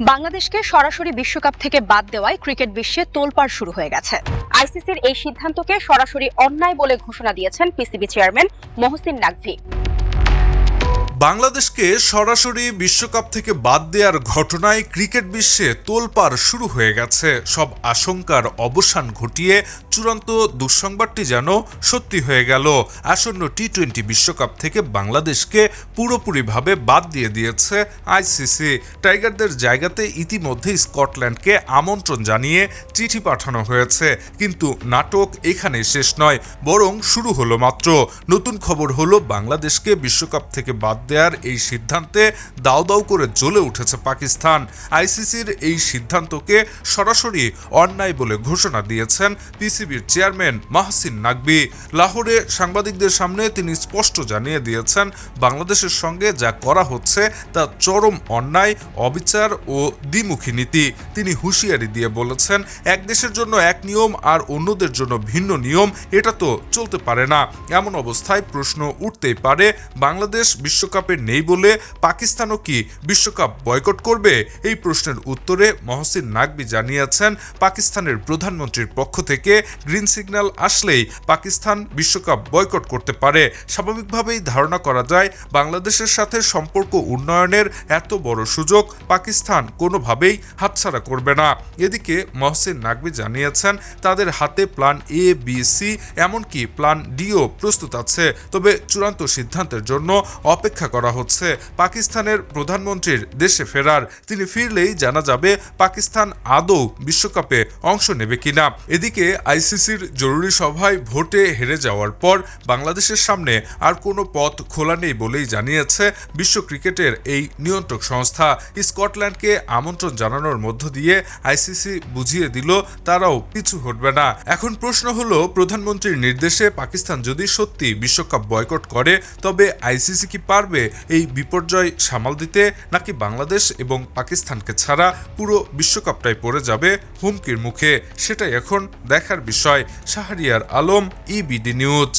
বাংলাদেশকে সরাসরি বিশ্বকাপ থেকে বাদ দেওয়ায় ক্রিকেট বিশ্বে তোলপাড় শুরু হয়ে গেছে। আইসিসির এই সিদ্ধান্তকে সরাসরি অন্যায় বলে ঘোষণা দিয়েছেন পিসিবি চেয়ারম্যান মহসিন নাকভি। বাংলাদেশকে সরাসরি বিশ্বকাপ থেকে বাদ দেওয়ার ঘটনায় ক্রিকেট বিশ্বে তোলপাড় শুরু হয়ে গেছে। সব আশঙ্কার অবসান ঘটিয়ে চূড়ান্ত দুঃসংবাদটি যেন সত্যি হয়ে গেল। আসন্ন টি টোয়েন্টি বিশ্বকাপ থেকে বাংলাদেশকে পুরোপুরিভাবে বাদ দিয়ে দিয়েছে আইসিসি টাইগারদের জায়গাতে ইতিমধ্যে স্কটল্যান্ডকে আমন্ত্রণ জানিয়ে চিঠি পাঠানো হয়েছে। কিন্তু নাটক এখানে শেষ নয়, বরং শুরু হলো মাত্র। নতুন খবর হলো বাংলাদেশকে বিশ্বকাপ থেকে বাদ দেওয়ার এই সিদ্ধান্তে দাও দাও করে জ্বলে উঠেছে পাকিস্তান। আইসিসির এই সিদ্ধান্তকে সরাসরি অন্যায় বলে ঘোষণা দিয়েছেন পিসিবির চেয়ারম্যান মাহসিন নাকবি লাহোরে সাংবাদিকদের সামনে তিনি স্পষ্ট জানিয়ে দিয়েছেন, বাংলাদেশের সঙ্গে যা করা হচ্ছে তা চরম অন্যায়, অবিচার ও দ্বিমুখী নীতি। তিনি হুঁশিয়ারি দিয়ে বলেছেন, এক দেশের জন্য এক নিয়ম আর অন্যদের জন্য ভিন্ন নিয়ম, এটা তো চলতে পারে না। এমন অবস্থায় প্রশ্ন উঠতেই পারে, বাংলাদেশ বিশ্বকাপে নেই বলে পাকিস্তানও কি বিশ্বকাপ বয়কট করবে? এই প্রশ্নের উত্তরে মহসিন নাকবি জানিয়েছেন, পাকিস্তানের প্রধানমন্ত্রীর পক্ষ থেকে গ্রিন সিগন্যাল আসলেই পাকিস্তান বিশ্বকাপ বয়কট করতে পারে। স্বাভাবিকভাবেই ধারণা করা যায়, বাংলাদেশের সাথে সম্পর্ক উন্নয়নের এত বড় সুযোগ পাকিস্তান কোনোভাবেই হাতছাড়া করবে না। এদিকে মহসিন নাকবি জানিয়েছেন, তাদের হাতে প্ল্যান এ, বি, সি, এমনকি প্ল্যান ডিও প্রস্তুত আছে। তবে চূড়ান্ত সিদ্ধান্তের জন্য অপেক্ষা করা হচ্ছে। পাকিস্তানের প্রধানমন্ত্রীর দেশে ফেরার। তিনি ফিরলেই জানা যাবে পাকিস্তান আদৌ বিশ্বকাপে অংশ নেবে কিনা। এদিকে আইসিসির জরুরি সভায় ভোটে হেরে যাওয়ার পর বাংলাদেশের সামনে আর কোনো পথ খোলা নেই বলেই জানিয়েছে বিশ্ব ক্রিকেটের এই নিয়ন্ত্রক সংস্থা। স্কটল্যান্ডকে আমন্ত্রণ জানানোর মধ্য দিয়ে আইসিসি বুঝিয়ে দিল, তারাও পিছু হটবে না। এখন প্রশ্ন হলো, প্রধানমন্ত্রীর নির্দেশে পাকিস্তান যদি সত্যি বিশ্বকাপ বয়কট করে, তবে আইসিসি কি পারবে এই বিপর্যয় সামাল দিতে নাকি বাংলাদেশ এবং পাকিস্তানকে ছাড়া পুরো বিশ্বকাপটাই পড়ে যাবে হুমকির মুখে? সেটাই এখন দেখার বিষয়। Shahriar Alam EBD news